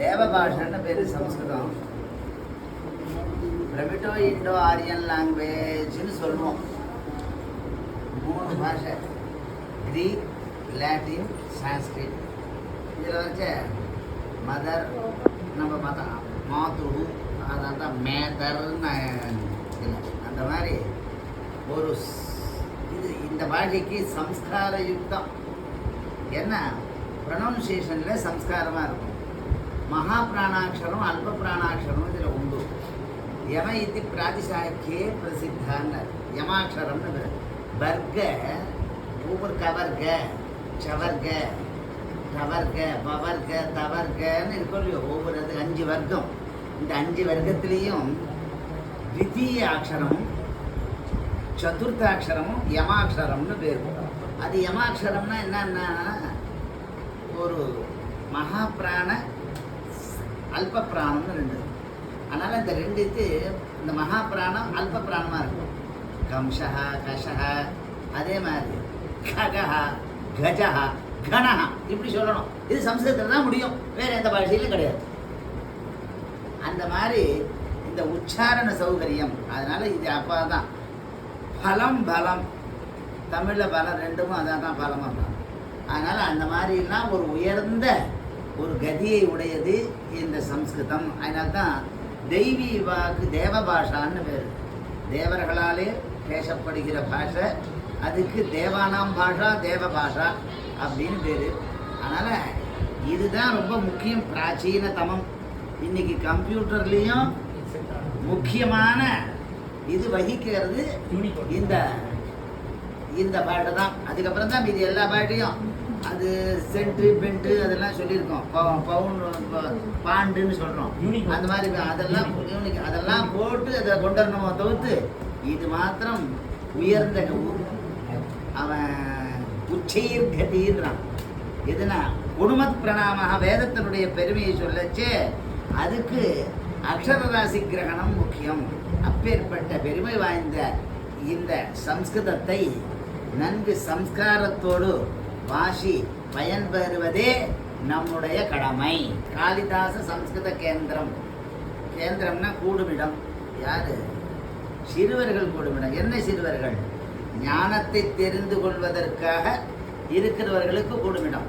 தேவபாஷன்னு பேர் சம்ஸ்கிருதம். பிரமிட்டோ இண்டோ ஆரியன் லாங்குவேஜ்னு சொல்லுவோம். மூணு பாஷை. கிரீக் லாட்டின் சான்ஸ்கிரிட் இதில் வச்ச மதர் நம்ம பார்த்தா மாத்ரு அதான் தான் மேதர்னு இல்லை அந்த மாதிரி ஒரு இது இந்த பாஷைக்கு சம்ஸ்கார யுக்தம் என்ன? ப்ரொனவுன்சியேஷனில் சம்ஸ்காரமாக இருக்கும். மகா பிராணாட்சரம் அல்ப பிராணாட்சரம் இதில் உண்டு. யம இது பிராதிசாக்கியே பிரசித்தான்னு யமாட்சரம்னு பேரு. வர்க்க ஒவ்வொரு கவர்க சவர்க டவர்க பவர்க தவர்கன்னு இருக்கும் இல்லையோ? ஒவ்வொரு அது அஞ்சு வர்க்கம். இந்த அஞ்சு வர்க்கத்திலையும் த்விதீய அக்ஷரமும் சதுர்த்தாட்சரமும் யமாட்சரம்னு பேர் அது யமாட்சரம்னா என்னன்னா ஒரு மகாபிராண அல்ப பிராணம்னு ரெண்டு அதனால் இந்த ரெண்டு இது இந்த மகா பிராணம் அல்ப பிராணமாக இருக்கும். கம்சஹா கஷஹா அதே மாதிரி ககஹா கஜஹா கணஹா இப்படி சொல்லணும். இது சம்ஸ்கிருதத்தில் தான் முடியும். வேறு எந்த பாஷையிலும் கிடையாது. அந்த மாதிரி இந்த உச்சாரண சௌகரியம் அதனால் இது அப்போ தான் பலம் பலம். தமிழில் பலம் ரெண்டும் அதான் தான் பலமாக தான் அதனால் அந்த மாதிரிலாம் ஒரு உயர்ந்த ஒரு கதியை உடையது இந்த சம்ஸ்கிருதம். அதனால தான் தெய்வீ வாக்கு தேவ பாஷான்னு பேர். தேவர்களாலே பேசப்படுகிற பாஷை அதுக்கு தேவானாம் பாஷா தேவ பாஷா அப்படின்னு பேர். அதனால் இதுதான் ரொம்ப முக்கியம் பிராச்சீன தமம். இன்னைக்கு கம்ப்யூட்டர்லேயும் முக்கியமான இது வகிக்கிறது இந்த இந்த பாட்டு தான். அதுக்கப்புறம் தான் இது எல்லா பாட்டையும் அது சென்ட்டு பென்ட்டு அதெல்லாம் சொல்லியிருக்கோம். பவு- பவுன் பாண்டுன்னு சொல்கிறோம். அந்த மாதிரி. அதெல்லாம் யூனிக். அதெல்லாம் போட்டு அதை கொண்டு வரணுமோ தவிர்த்து இது மாத்திரம் உயர்ந்த அவன் உச்சைர் கதின்றான் எதுனா குடுமத் பிரணாம வேதத்தினுடைய பெருமையை சொல்லச்சே அதுக்கு அக்ஷரராசி கிரகணம் முக்கியம். அப்பேற்பட்ட பெருமை வாய்ந்த இந்த சம்ஸ்கிருதத்தை நன்கு சம்ஸ்காரத்தோடு வாசி பயன்பெறுவதே நம்முடைய கடமை. காளிதாச சம்ஸ்கிருத கேந்திரம். கேந்திரம்னா கூடுமிடம். யாரு? சிறுவர்கள் கூடுமிடம். என்ன சிறுவர்கள்? ஞானத்தை தெரிந்து கொள்வதற்காக இருக்கிறவர்களுக்கு கூடுமிடம்.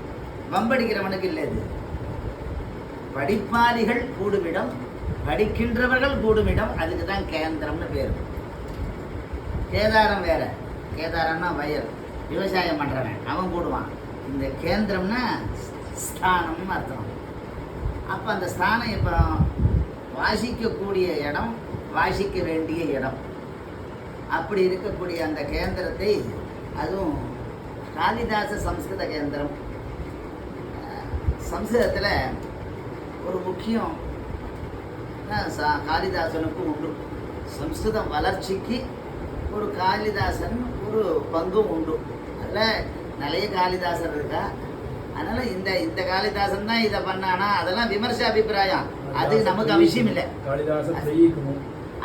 வம்படிக்கிறவனுக்கு இல்லை இது படிப்பாளிகள் கூடுமிடம். படிக்கின்றவர்கள் கூடுமிடம். அதுக்கு தான் கேந்திரம்னு பேர். கேதாரம் வேற. கேதாரம்னா வயல். விவசாயம் பண்ணுறவன் அவன் போடுவான். இந்த கேந்திரம்னா ஸ்தானம்னு அர்த்தம். அப்போ அந்த ஸ்தானம் இப்போ வாசிக்கக்கூடிய இடம் வாசிக்க வேண்டிய இடம். அப்படி இருக்கக்கூடிய அந்த கேந்திரத்தை அதுவும் காளிதாச சம்ஸ்கிருத கேந்திரம். சம்ஸ்கிருதத்தில் ஒரு முக்கியம் சா- காளிதாசனுக்கும் உண்டு. சம்ஸ்கிருதம் வளர்ச்சிக்கு ஒரு காளிதாசன் ஒரு பங்கும் உண்டு. அதில் நிறைய காளிதாசர் இருக்கா? அதனால இந்த இந்த காளிதாசன் தான் இதை பண்ணானா? அதெல்லாம் விமர்ச அபிப்பிராயம். அது நமக்கு அவசியம் இல்லை.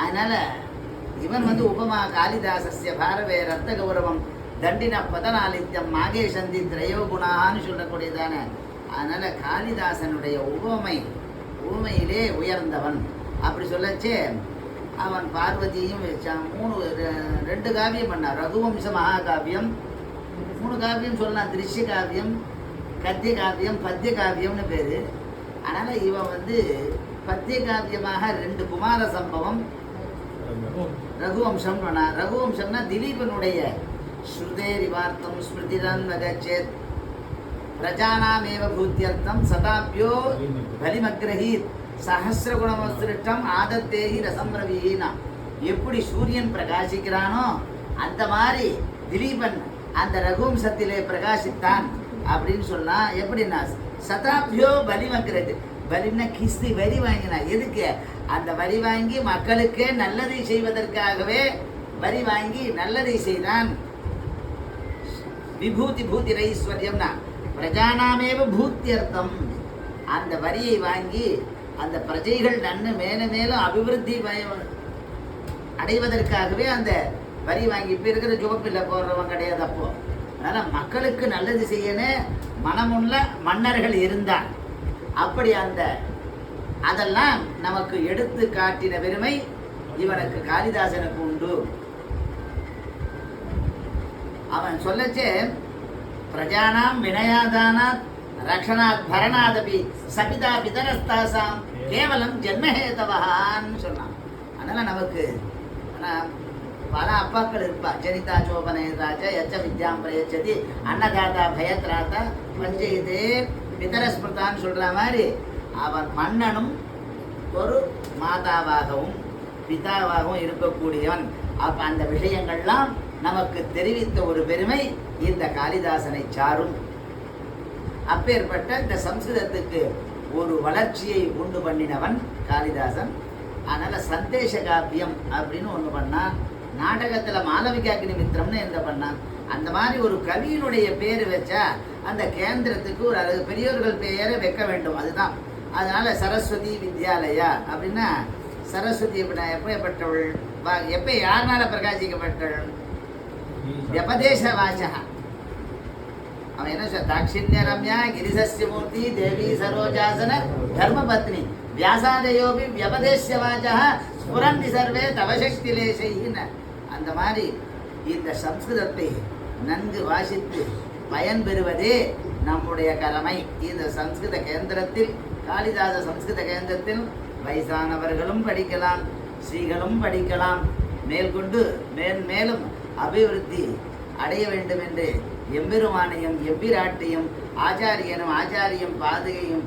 அதனால இவன் வந்து உபமா காளிதாசஸ்ய பாரவே ரத்த கௌரவம் தண்டின பதனாலித்யம் மாகேஷந்தி திரையோ குணான்னு சொல்லக்கூடியதான. அதனால காளிதாசனுடைய உவமை உவமையிலே உயர்ந்தவன். அப்படி சொல்லச்சே அவன் பார்வதியும் வச்சான். மூணு ரெண்டு காவியம் பண்ணான். ரகுவம்ச மகாகாவியம் மூணு காவியம் சொல்லலாம் திருஷ்ய காவியம் கத்திய காவியம் பத்திய காவியம்னு பேர். அதனால் இவன் வந்து பத்திய காவியமாக ரெண்டு குமார சம்பவம் ரகுவம்சம் பண்ணா ரகுவம்சம்னா திலீபனுடைய ஸ்ருதேரி வார்த்தம் வகச்சேத் பிரஜானாமேவ பூத்தியர்த்தம் சதாபியோ பலிமக்ரஹீத். சஹசிரகுணமஸ்திருஷ்டம் ஆதத்தேகி ரசம்பிரவீனா எப்படி சூரியன் பிரகாசிக்கிறானோ அந்த மாதிரி திலீபன் அந்த ரகுவம்சத்திலே பிரகாசித்தான் அப்படின்னு சொன்னா எப்படின்னா சதாபியோ பலிமக்கிறது பலின்னா கிஸ்தி வரி வாங்கினா எதுக்கு? அந்த வரி வாங்கி மக்களுக்கே நல்லதை செய்வதற்காகவே வரி வாங்கி நல்லதை செய்தான். விபூதி பூதி ஐஸ்வர்யம்னா பிரஜானாமேவ பூத்தியர்த்தம். அந்த வரியை வாங்கி அந்த பிரஜைகள் நன்னு மேலும் மேலும் அபிவிருத்தி பய- அடைவதற்காகவே அந்த வரி வாங்கி இப்போ இருக்கிற ஜோப்பில் போடுறவன் கிடையாது அப்போ. அதனால மக்களுக்கு நல்லது செய்யணும் மனமுள்ள மன்னர்கள் இருந்தான் அப்படி அந்த அதெல்லாம் நமக்கு எடுத்து காட்டின பெருமை இவனுக்கு காளிதாசனுக்கு உண்டு. அவன் சொல்லச்சே பிரஜானாம் வினயாதானா ரக்ஷனாத் பரணாதபி சபிதா பிதரஸ்தாசாம் கேவலம் ஜென்மஹேதவஹான்னு சொன்னான். அதனால நமக்கு ஆனா, பல அப்பாக்கள் இருப்பா. ஜனிதா சோபனேதாச்ச எச்ச வித்யாம் பிரயச்சதி. அன்னதாதா பயத்ராதா பஞ்சயதே பிதரஸ்மிருதான்னு சொல்ற மாதிரி அவன் மன்னனும் ஒரு மாதாவாகவும் பிதாவாகவும் இருக்கக்கூடியவன். அப்ப அந்த விஷயங்கள்லாம் நமக்கு தெரிவித்த ஒரு பெருமை இந்த காளிதாசனை சாரும். அப்பேற்பட்ட இந்த சம்ஸ்கிருதத்துக்கு ஒரு வளர்ச்சியை உண்டு பண்ணினவன் காளிதாசன். அதனால சந்தேஷ காப்பியம் அப்படின்னு ஒன்று பண்ணான் நாடகத்துல மாளவிகாக்கினி மித்திரம்னு எந்த பண்ணான் அந்த மாதிரி ஒரு கவியினுடைய பேர் வச்சா அந்த கேந்திரத்துக்கு ஒரு அழகு பெரியோர்கள் பெயரை வைக்க வேண்டும் அதுதான். அதனால சரஸ்வதி வித்யாலயா அப்படின்னா சரஸ்வதி எப்பப்பட்டவள் எப்பேற்பட்டவள்? வா- எப்ப யாருனால பிரகாசிக்கப்பட்டவள் வியபதேச வாசகா அவன் என்ன சொல்ற தாட்சிண்ய ரம்யா கிரிசஸ்ய மூர்த்தி தேவி சரோஜாசன தர்மபத்னி. வியாசாதயோபி வியபதேசிய வாச்சா ஸ்புரந்தி சர்வே தவசக்தி லேசைன்னு அந்த மாதிரி இந்த சம்ஸ்கிருதத்தை நன்கு வாசித்து பயன்பெறுவதே நம்முடைய கடமை. இந்த சம்ஸ்கிருத கேந்திரத்தில் காளிதாச சம்ஸ்கிருத கேந்திரத்தில் வயசானவர்களும் படிக்கலாம் ஸ்ரீகளும் படிக்கலாம். மேற்கொண்டு மேல் மேலும் அபிவிருத்தி அடைய வேண்டும் என்று எம்பெருமானையும் எம்பிராட்டையும் ஆச்சாரியனும் ஆச்சாரியம் பாதுகையும்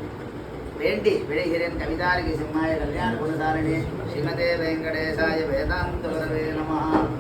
வேண்டி விளைகிறேன் கவிதாரிகை சிம்மாய கல்யாண குணதாரணி ஸ்ரீமதே வெங்கடேசாய வேதாந்த வரவே நமஹ